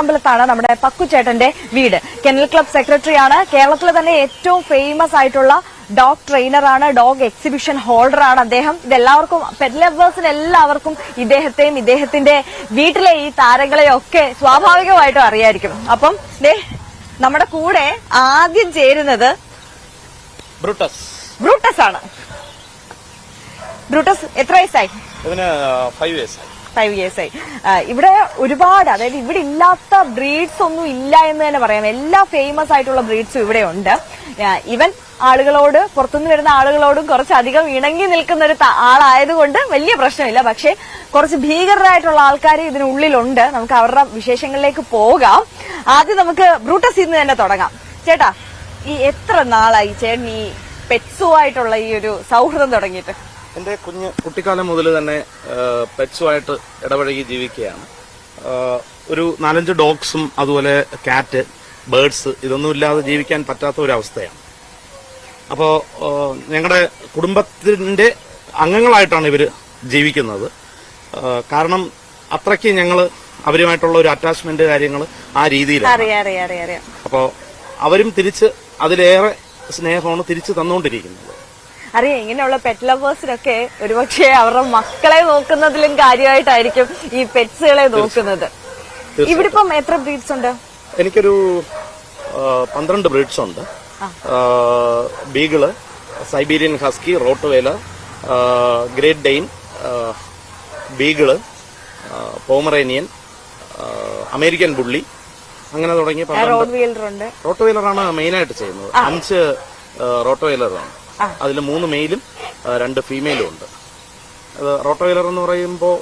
തേക്കമ്പലത്താണ് നമ്മുടെ പക്കുചേട്ടന്റെ വീട്. Kennel club സെക്രട്ടറിയാണ് കേരളത്തിലെ തന്നെ ഏറ്റവും ഫേമസ് ആയിട്ടുള്ള ഡോഗ് ട്രെയിനറാണ് ഡോഗ് എക്സിബിഷൻ ഹോൾഡറാണ് അദ്ദേഹം. ഇതെല്ലാവർക്കും പെറ്റ് ലവേഴ്സിന് എല്ലാവർക്കും ഇദ്ദേഹത്തെയും ഇദ്ദേഹത്തിന്റെ വീട്ടിലെ ഈ താരങ്ങളെയും ഒക്കെ സ്വാഭാവികമായിട്ടും അറിയായിരിക്കും. അപ്പം ദേ നമ്മുടെ കൂടെ ആദ്യം ചേരുന്നത് ബ്രൂട്ടസ്. ബ്രൂട്ടസ് ആണ്. ബ്രൂട്ടസ് എത്ര വയസ്സായി? ഫൈവ് വയസ്സായി ഫൈവ് ഇയേഴ്സ് ആയി. ഇവിടെ ഒരുപാട് അതായത് ഇവിടെ ഇല്ലാത്ത ബ്രീഡ്സ് ഒന്നും ഇല്ല എന്ന് തന്നെ പറയാം. എല്ലാ ഫേമസ് ആയിട്ടുള്ള ബ്രീഡ്സും ഇവിടെ ഉണ്ട്. ഇവൻ ആളുകളോട് പുറത്തുനിന്ന് വരുന്ന ആളുകളോടും കുറച്ചധികം ഇണങ്ങി നിൽക്കുന്ന ഒരു ആളായതുകൊണ്ട് വലിയ പ്രശ്നമില്ല. പക്ഷെ കുറച്ച് ഭീകരരായിട്ടുള്ള ആൾക്കാർ ഇതിനുള്ളിലുണ്ട് നമുക്ക് അവരുടെ വിശേഷങ്ങളിലേക്ക് പോകാം. ആദ്യം നമുക്ക് ബ്രൂട്ടസ് ഇന്ന് തന്നെ തുടങ്ങാം. ചേട്ടാ ഈ എത്ര നാളായി ചേട്ടൻ ഈ പെറ്റ്സുമായിട്ടുള്ള ഈ ഒരു സൗഹൃദം തുടങ്ങിയിട്ട്? എന്റെ കുഞ്ഞ് കുട്ടിക്കാലം മുതൽ തന്നെ പെറ്റ്സുമായിട്ട് ഇടപഴകി ജീവിക്കുകയാണ്. ഒരു നാലഞ്ച് ഡോഗ്സും അതുപോലെ കാറ്റ് ബേഡ്സ് ഇതൊന്നും ഇല്ലാതെ ജീവിക്കാൻ പറ്റാത്ത ഒരു അവസ്ഥയാണ് അപ്പോൾ ഞങ്ങളുടെ കുടുംബത്തിന്റെ അംഗങ്ങളായിട്ടാണ് ഇവർ ജീവിക്കുന്നത്. കാരണം അത്രയ്ക്ക് ഞങ്ങൾ അവരുമായിട്ടുള്ള ഒരു അറ്റാച്ച്മെന്റ് കാര്യങ്ങൾ ആ രീതിയിലാണ്. അപ്പോൾ അവരും തിരിച്ച് അതിലേറെ സ്നേഹമാണ് തിരിച്ച് തന്നുകൊണ്ടിരിക്കുന്നത് അറിയാം ഇങ്ങനെയുള്ള പെറ്റ് ലവേഴ്സിനൊക്കെ ഒരുപക്ഷെ അവരുടെ മക്കളെ നോക്കുന്നതിലും കാര്യമായിട്ടായിരിക്കും ഈ പെറ്റ്സുകളെ നോക്കുന്നത്. ഇവിടെ ഇപ്പം എത്ര ബ്രീഡ്സ് ഉണ്ട്? എനിക്കൊരു പന്ത്രണ്ട് ബ്രീഡ്സ് ഉണ്ട്. Beagle Siberian husky Rottweiler great Dane beagle Pomeranian American bully അങ്ങനെ തുടങ്ങി റോട്ട് വീലറാണ് മെയിനായിട്ട് ചെയ്യുന്നത്. അഞ്ച് റോട്ടോവെയിലറാണ്. അതിൽ മൂന്ന് മെയിലും രണ്ട് ഫീമെയിലും ഉണ്ട്. അത് റോട്ടോവെയിലർ എന്ന് പറയുമ്പോൾ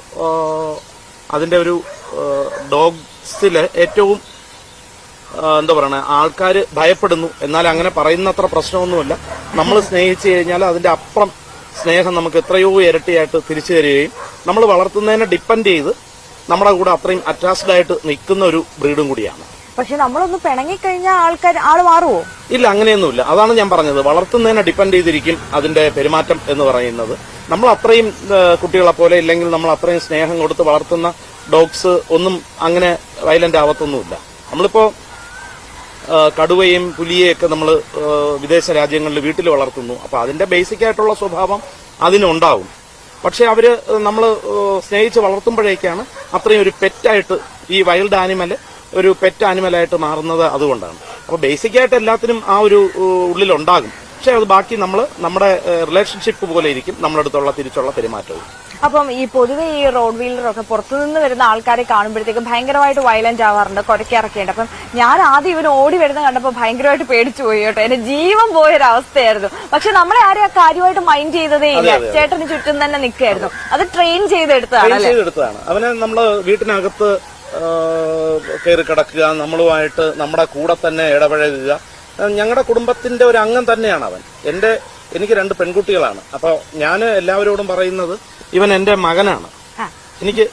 അതിന്റെ ഒരു ഡോഗ്സിലെ ഏറ്റവും എന്താ പറയണേ ആൾക്കാർ ഭയപ്പെടുന്നു. എന്നാൽ അങ്ങനെ പറയുന്നത്ര പ്രശ്നമൊന്നുമില്ല. നമ്മൾ സ്നേഹിച്ചു കഴിഞ്ഞാൽ അതിന്റെ അപ്പുറം സ്നേഹം നമുക്ക് എത്രയോ ഇരട്ടിയായിട്ട് തിരിച്ചു തരികയും നമ്മൾ വളർത്തുന്നതിനെ ഡിപ്പെൻഡ് ചെയ്ത് നമ്മുടെ കൂടെ അത്രയും അറ്റാച്ച്ഡ് ആയിട്ട് നിൽക്കുന്ന ഒരു ബ്രീഡും കൂടിയാണ്. പക്ഷെ നമ്മളൊന്ന് പിണങ്ങിക്കഴിഞ്ഞാൽ ആൾക്കാർ ആൾ മാറുമോ ഇല്ല അങ്ങനെയൊന്നുമില്ല. അതാണ് ഞാൻ പറഞ്ഞത്. വളർത്തുന്നതിനെ ഡിപ്പെൻഡ് ചെയ്തിരിക്കും അതിന്റെ പെരുമാറ്റം എന്ന് പറയുന്നത്. നമ്മൾ അത്രയും കുട്ടികളെ പോലെ ഇല്ലെങ്കിൽ നമ്മൾ അത്രയും സ്നേഹം കൊടുത്ത് വളർത്തുന്ന ഡോഗ്സ് ഒന്നും അങ്ങനെ വയലന്റ് ആവത്തൊന്നുമില്ല. നമ്മളിപ്പോ കടുവയും പുലിയെയൊക്കെ നമ്മൾ വിദേശ രാജ്യങ്ങളിൽ വീട്ടിൽ വളർത്തുന്നു. അപ്പൊ അതിന്റെ ബേസിക് ആയിട്ടുള്ള സ്വഭാവം അതിനുണ്ടാവും. പക്ഷെ അവർ നമ്മൾ സ്നേഹിച്ച് വളർത്തുമ്പോഴേക്കാണ് അത്രയും ഒരു പെറ്റായിട്ട് ഈ വൈൽഡ് ആനിമൽ ഒരു പെറ്റ് ആനിമലായിട്ട് മാറുന്നത് അതുകൊണ്ടാണ്. അപ്പോൾ ബേസിക് ആയിട്ട് എല്ലാത്തിനും ആ ഒരു ഉള്ളിലുണ്ടാകും. പക്ഷെ അത് ബാക്കി നമ്മൾ നമ്മുടെ റിലേഷൻഷിപ്പ് പോലെ ഇരിക്കും. നമ്മുടെ അടുത്തുള്ള തിരിച്ചുള്ള പെരുമാറ്റവും. അപ്പം ഈ പൊതുവെ ഈ റോഡ് വീലറൊക്കെ പുറത്തുനിന്ന് വരുന്ന ആൾക്കാരെ കാണുമ്പോഴത്തേക്കും ഭയങ്കരമായിട്ട് വയലന്റ് ആവാറുണ്ട് ഉണ്ട് അപ്പം ഞാൻ ആദ്യം ഇവന് ഓടി വരുന്ന കണ്ടപ്പോൾ ഭയങ്കരമായിട്ട് പേടിച്ചു പോയി കേട്ടോ. എന്റെ ജീവൻ പോയൊരവസ്ഥയായിരുന്നു. പക്ഷെ നമ്മളെ ആരും ആ കാര്യമായിട്ട് മൈൻഡ് ചെയ്തതേ ഇല്ല. ചേട്ടന് ചുറ്റും തന്നെ നിൽക്കായിരുന്നു. അത് ട്രെയിൻ ചെയ്തെടുത്തതാണ്. അവനെ നമ്മൾ വീട്ടിനകത്ത് കയറി കിടക്കുക നമ്മളുമായിട്ട് നമ്മുടെ കൂടെ തന്നെ ഇടപഴകുക. ഞങ്ങളുടെ കുടുംബത്തിന്റെ ഒരു അംഗം തന്നെയാണ് അവൻ. എന്റെ എനിക്ക് രണ്ട് പെൺകുട്ടികളാണ്. അപ്പോൾ ഞാൻ എല്ലാവരോടും പറയുന്നത് ഇവൻ എന്റെ മകനാണ്. എനിക്ക്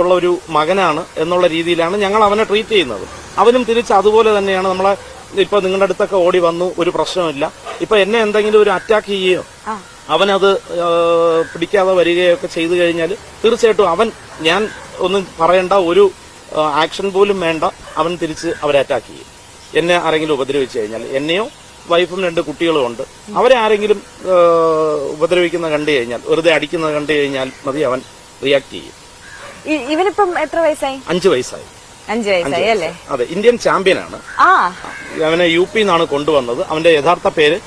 ഉള്ള ഒരു മകനാണ് എന്നുള്ള രീതിയിലാണ് ഞങ്ങൾ അവനെ ട്രീറ്റ് ചെയ്യുന്നത്. അവനും തിരിച്ച് അതുപോലെ തന്നെയാണ് നമ്മളെ ഇപ്പൊ നിങ്ങളുടെ അടുത്തൊക്കെ ഓടി വന്നു ഒരു പ്രശ്നമില്ല ഇപ്പൊ എന്നെ എന്തെങ്കിലും ഒരു അറ്റാക്ക് ചെയ്യുകയോ അവനത് പിടിക്കാതെ വരികയൊക്കെ ചെയ്തു കഴിഞ്ഞാൽ തീർച്ചയായിട്ടും അവൻ ഞാൻ ഒന്നും പറയേണ്ട ഒരു ആക്ഷൻ പോലും വേണ്ട. അവൻ തിരിച്ച് അവരെ അറ്റാക്ക് ചെയ്യും. എന്നെ ആരെങ്കിലും ഉപദ്രവിച്ചു കഴിഞ്ഞാൽ എന്നെയോ വൈഫും രണ്ട് കുട്ടികളും ഉണ്ട്. അവരെ ആരെങ്കിലും ഉപദ്രവിക്കുന്നത് ഉപദ്രവിക്കുന്ന കണ്ടു കഴിഞ്ഞാൽ വെറുതെ അടിക്കുന്നത് കണ്ടു കഴിഞ്ഞാൽ മതി അവൻ റിയാക്ട് ചെയ്യും. ഇവനിപ്പം എത്ര വയസ്സായി? അഞ്ചു വയസ്സായി. അഞ്ചു വയസ്സായി അല്ലേ? അതെ ഇന്ത്യൻ ചാമ്പ്യനാണ് അവനെ യു പി നിന്നാണ് കൊണ്ടുവന്നത്. അവന്റെ യഥാർത്ഥ പേര്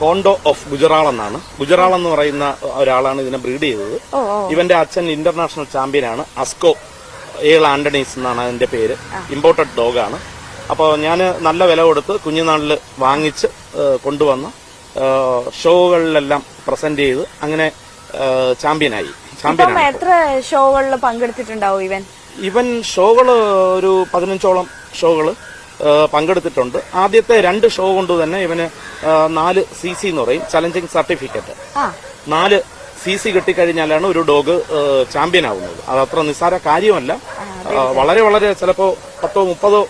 കോണ്ടോ ഓഫ് ഗുജറാൾ എന്നാണ്. ഗുജറാൾ എന്ന് പറയുന്ന ഒരാളാണ് ഇതിനെ ബ്രീഡ് ചെയ്തത്. ഇവന്റെ അച്ഛൻ ഇന്റർനാഷണൽ ചാമ്പ്യൻ ആണ്. അസ്കോ ഏൾ ആന്റണീസ് എന്നാണ് അതിന്റെ പേര്. ഇമ്പോർട്ടഡ് ആണ്. അപ്പോൾ ഞാൻ നല്ല വില കൊടുത്ത് കുഞ്ഞുനാളിൽ വാങ്ങിച്ച് കൊണ്ടുവന്ന് ഷോകളിലെല്ലാം പ്രസന്റ് ചെയ്ത് അങ്ങനെ ചാമ്പ്യനായി ചാമ്പ്യൻ എത്ര ഷോകളിൽ പങ്കെടുത്തിട്ടുണ്ടാവും ഇവൻ? ഇവൻ ഷോകൾ ഒരു പതിനഞ്ചോളം ഷോകൾ. പങ്കെടുത്തിട്ടുണ്ട്. ആദ്യത്തെ രണ്ട് ഷോ കൊണ്ട് തന്നെ ഇവന് നാല് സി സി എന്ന് പറയും ചലഞ്ചിങ് സർട്ടിഫിക്കറ്റ് നാല് സി സി കിട്ടിക്കഴിഞ്ഞാലാണ് ഒരു ഡോഗ് ചാമ്പ്യൻ ആവുന്നത്. അത് അത്ര നിസ്സാര കാര്യമല്ല. വളരെ വളരെ ചിലപ്പോ പത്തോ മുപ്പതോ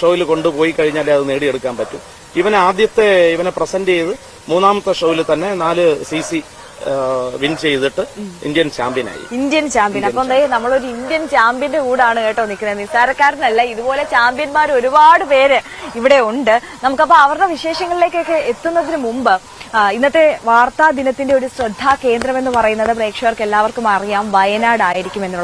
ഷോയിൽ കൊണ്ടുപോയി കഴിഞ്ഞാലേ അത് നേടിയെടുക്കാൻ പറ്റും. ഇവനെ ആദ്യത്തെ ഇവനെ പ്രസന്റ് ചെയ്ത് മൂന്നാമത്തെ ഷോയിൽ തന്നെ നാല് സി സി വിൻ ചെയ്തിട്ട് ഇന്ത്യൻ ചാമ്പ്യനായി. Indian champion. അപ്പൊ നമ്മളൊരു ഇന്ത്യൻ ചാമ്പ്യന്റെ കൂടാണ് കേട്ടോ നിൽക്കുന്നത്. നിസ്സാരക്കാരനല്ല ഇതുപോലെ ചാമ്പ്യന്മാർ ഒരുപാട് പേര് ഇവിടെ ഉണ്ട്. നമുക്കപ്പോ അവരുടെ വിശേഷങ്ങളിലേക്കൊക്കെ എത്തുന്നതിന് മുമ്പ് ഇന്നത്തെ വാർത്താ ദിനത്തിന്റെ ഒരു ശ്രദ്ധാ കേന്ദ്രം എന്ന് പറയുന്നത് പ്രേക്ഷകർക്ക് എല്ലാവർക്കും അറിയാം. വയനാട് ആയിരിക്കും എന്നുള്ളത്